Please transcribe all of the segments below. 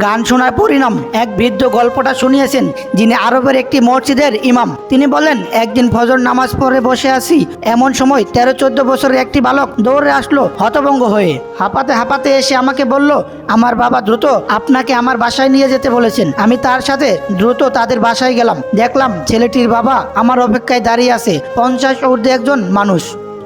গান শোনার পরিণাম। এক বৃদ্ধ গল্পটা শুনিয়েছেন, যিনি আরবের একটি মসজিদের ইমাম। তিনি বলেন, একদিন ফজর নামাজ পড়ে বসে আছি। এমন সময় তেরো, চোদ্দ বছরের একটি বালক দৌড়ে আসলো হতভঙ্গ হয়ে। হাঁপাতে হাঁপাতে এসে আমাকে বলল, আমার বাবা দ্রুত আপনাকে আমার বাসায় নিয়ে যেতে বলেছেন। আমি তার সাথে দ্রুত তাদের বাসায় গেলাম। দেখলাম ছেলেটির বাবা আমার অপেক্ষায় দাঁড়িয়ে আছে। পঞ্চাশ ঊর্ধ্বে একজন মানুষ।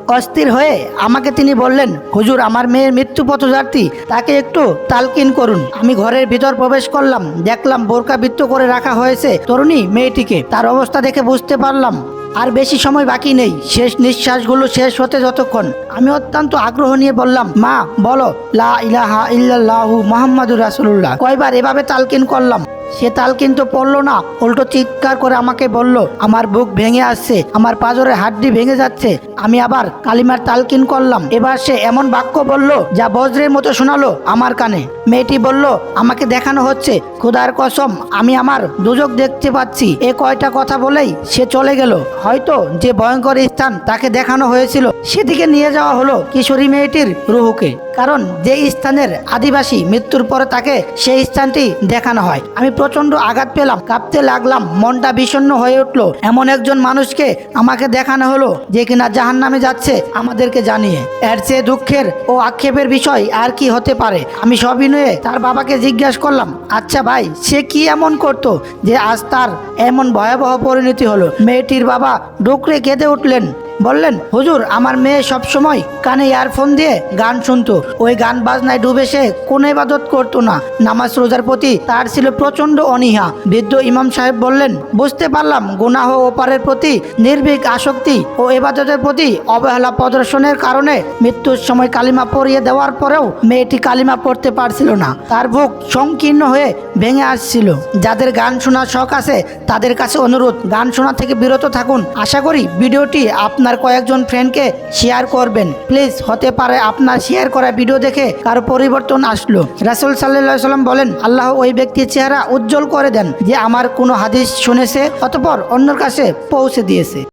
অস্থির হয়ে আমাকে তিনি বললেন, হুজুর, আমার মেয়ের মৃত্যু পথযাত্রী, তাকে একটু তালকিন করুন। আমি ঘরের ভিতর প্রবেশ করলাম, দেখলাম বোরকা বৃত্ত করে রাখা হয়েছে তরুণী মেয়েটিকে। তার অবস্থা দেখে বুঝতে পারলাম, আর বেশি সময় বাকি নেই। শেষ নিঃশ্বাসগুলো শেষ হতে যতক্ষণ। আমি অত্যন্ত আগ্রহ নিয়ে বললাম, মা, বলো, লা ইলাহা ইল্লাল্লাহু মুহাম্মাদুর রাসূলুল্লাহ। কয়বার এভাবে তালকিন করলাম। সে তাল কিন্তু পড়ল না, উল্টো চিৎকার করে আমাকে বলল, আমার বুক ভেঙে আসছে, আমার পাজরের হাড্ডি ভেঙে যাচ্ছে। আমি আবার কালিমার তালকিন করলাম। এবার সে এমন বাক্য বলল যা বজ্রের মতো শোনালো আমার কানে। মেয়েটি বলল, আমাকে দেখানো হচ্ছে, খুদার কসম, আমি আমার দুজক দেখতে পাচ্ছি। এ কয়টা কথা বলেই সে চলে গেল। হয়তো যে ভয়ঙ্কর স্থান তাকে দেখানো হয়েছিল, সেদিকে নিয়ে যাওয়া হলো কিশোরী মেয়েটির রুহুকে। কারণ যে স্থানের আদিবাসী মৃত্যুর পরে তাকে সেই স্থানটি দেখানো হয়। আমি প্রচণ্ড আঘাত পেলাম, কাঁপতে লাগলাম, মনটা বিষণ্ণ হয়ে উঠল। এমন একজন মানুষকে আমাকে দেখানো হলো যে কিনা জাহান নামে যাচ্ছে আমাদেরকে জানিয়ে। এর চেয়ে দুঃখের ও আক্ষেপের বিষয় আর কি হতে পারে? আমি সবিনয়ে তার বাবাকে জিজ্ঞাসা করলাম আচ্ছা ভাই, সে কি এমন করতো যে আজ তার এমন ভয়াবহ পরিণতি হলো? মেয়েটির বাবা ডুকরে কেঁদে উঠলেন। বললেন, হুজুর, আমার মেয়ে সব সময় কানে ইয়ারফোন দিয়ে গান শুনতো। ওই গান বাজনায় ডুবে সে কোনো ইবাদত করতো না। নামাজ রোজার প্রতি তার ছিল প্রচণ্ড অনীহা। বৃদ্ধ ইমাম সাহেব বললেন, বুঝতে পারলাম, গুনাহ ওপারের প্রতি নির্ভীক আসক্তি ও এবাদতের প্রতি অবহেলা প্রদর্শনের কারণে মৃত্যুর সময় কালিমা পরিয়ে দেওয়ার পরেও মেয়েটি কালিমা পড়তে পারছিল না। তার বুক সংকীর্ণ হয়ে ভেঙে আসছিল। যাদের গান শোনার শখ আছে, তাদের কাছে অনুরোধ, গান শোনা থেকে বিরত থাকুন। আশা করি ভিডিওটি আপনার কয়েকজন ফ্রেন্ডকে শেয়ার করবেন। প্লিজ হতে পারে আপনার শেয়ার করা ভিডিও দেখে কারও পরিবর্তন আসলো। রাসুল সাল্লাহ সাল্লাম বলেন, আল্লাহ ওই ব্যক্তির চেহারা উজ্জ্বল করে দেন, যে আমার কোনো হাদিস শুনেছে অতপর অন্যের কাছে পৌঁছে দিয়েছে।